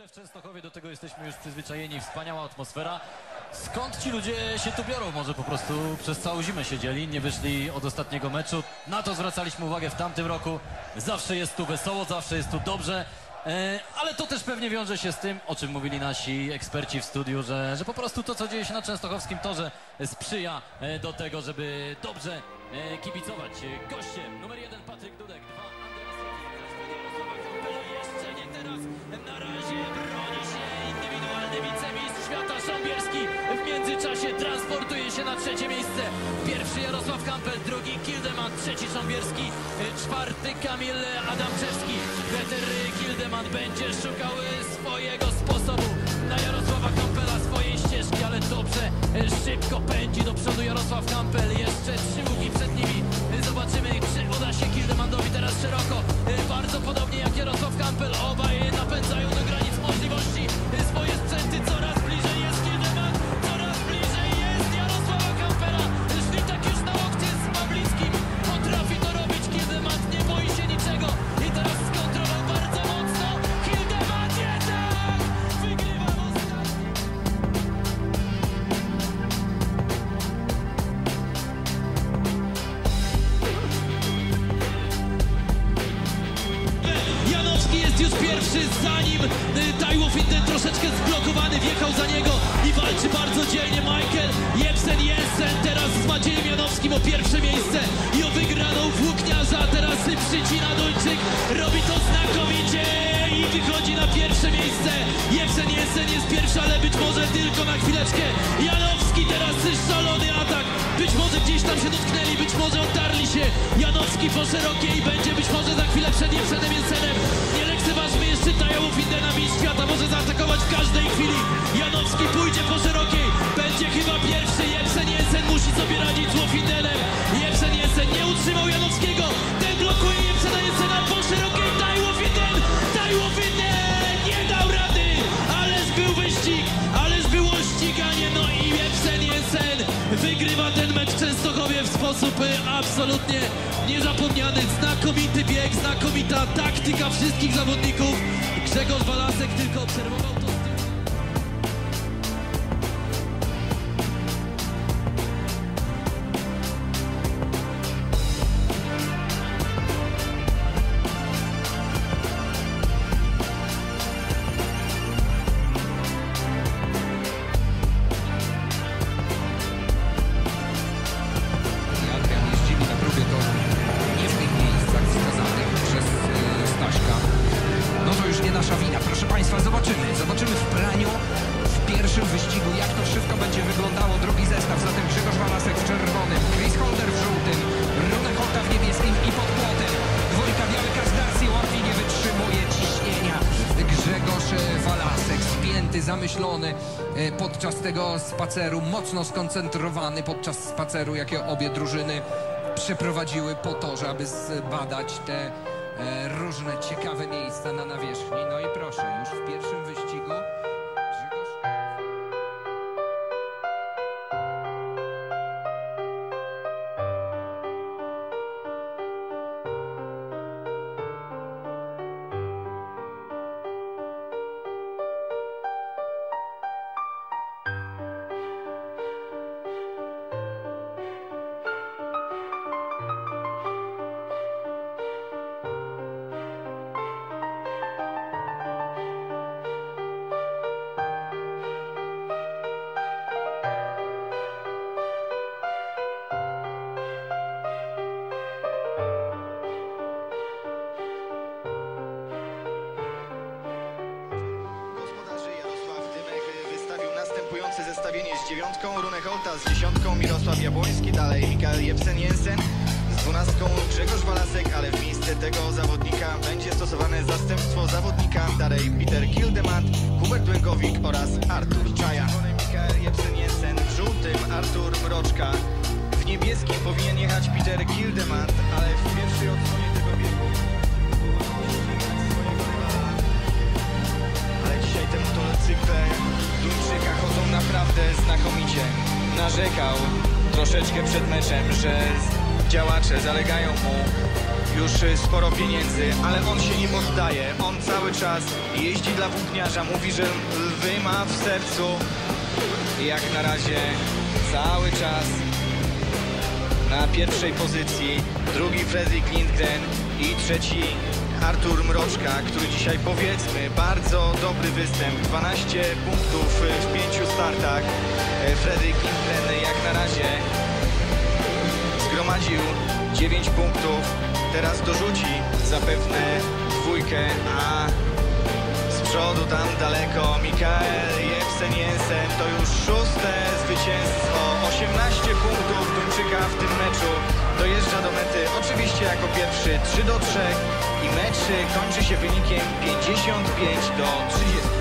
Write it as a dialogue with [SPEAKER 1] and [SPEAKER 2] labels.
[SPEAKER 1] Zwykle w Częstochowie do tego jesteśmy już przyzwyczajeni, wspaniała atmosfera. Skąd ci ludzie się tu biorą? Może po prostu przez całą zimę siedzieli, nie wyszli od ostatniego meczu. Na to zwracaliśmy uwagę w tamtym roku. Zawsze jest tu wesoło, zawsze jest tu dobrze. E, ale to też pewnie wiąże się z tym, o czym mówili nasi eksperci w studiu, że, że po prostu to, co dzieje się na częstochowskim torze sprzyja e, do tego, żeby dobrze e, kibicować. Gościem numer jeden Patryk Dudek, dwa trzecie miejsce. Pierwszy Jarosław Kampel, drugi Kildeman, trzeci Szambierski, e, czwarty Kamil Adamczewski. Peter Kildeman będzie szukał swojego sposobu na Jarosława Kampela, swojej ścieżki, ale dobrze, szybko pędzi do przodu Jarosław Kampel. Jeszcze trzy łuki przed nimi. Zobaczymy, czy uda się Kildemandowi teraz szeroko. Bardzo podobnie jak Jarosław Kampel. Obaj
[SPEAKER 2] pierwszy, zanim y, Tajło Fitten troszeczkę zblokowany, wjechał za niego i walczy bardzo dzielnie Michael Jebsen Jensen teraz z Maciejem Janowskim o pierwsze miejsce i o wygraną włókniarza, teraz y, przycina Duńczyk, robi to znakomicie i wychodzi na pierwsze miejsce. Jebsen Jensen jest pierwszy, ale być może tylko na chwileczkę. Janowski teraz y, szalony atak, być może gdzieś tam się dotknęli, być może otarli się. Janowski po szerokiej będzie być może za chwilę przed Jebsenem Jensenem. 他不是在 sposób y, absolutnie niezapomniany. Znakomity bieg, znakomita taktyka wszystkich zawodników. Grzegorz Walasek tylko obserwował to
[SPEAKER 3] zamyślony e, podczas tego spaceru, mocno skoncentrowany podczas spaceru, jakie obie drużyny przeprowadziły po torze, aby zbadać te e, różne ciekawe miejsca na nawierzchni. No i proszę, już w pierwszym wyścigu
[SPEAKER 4] następujące zestawienie z dziewiątką Rune Holta, z dziesiątką Mirosław Jabłoński, dalej Mikael Jebsen-Jensen, z dwunastką Grzegorz Walasek, ale w miejsce tego zawodnika będzie stosowane zastępstwo zawodnika, dalej Peter Kildemand, Hubert Łękowik oraz Artur Czaja. Mikael Jebsen-Jensen, w żółtym Artur Mroczka, w niebieskim powinien jechać Peter Kildemand, ale w pierwszej odsłonie Że działacze zalegają mu już sporo pieniędzy, ale on się nie poddaje. On cały czas jeździ dla włókniarza, mówi, że lwy ma w sercu. Jak na razie cały czas na pierwszej pozycji, drugi Fredrik Lindgren i trzeci Artur Mroczka, który dzisiaj powiedzmy bardzo dobry występ, 12 punktów w pięciu startach. E, Fredrik Lindgren jak na razie zgromadził 9 punktów, teraz dorzuci zapewne dwójkę, a z przodu tam daleko Mikael Jepsen Jensen. To już szóste zwycięstwo, 18 punktów Duńczyka w tym meczu, dojeżdża do mety oczywiście jako pierwszy 3 do 3 i mecz kończy się wynikiem 55 do 30.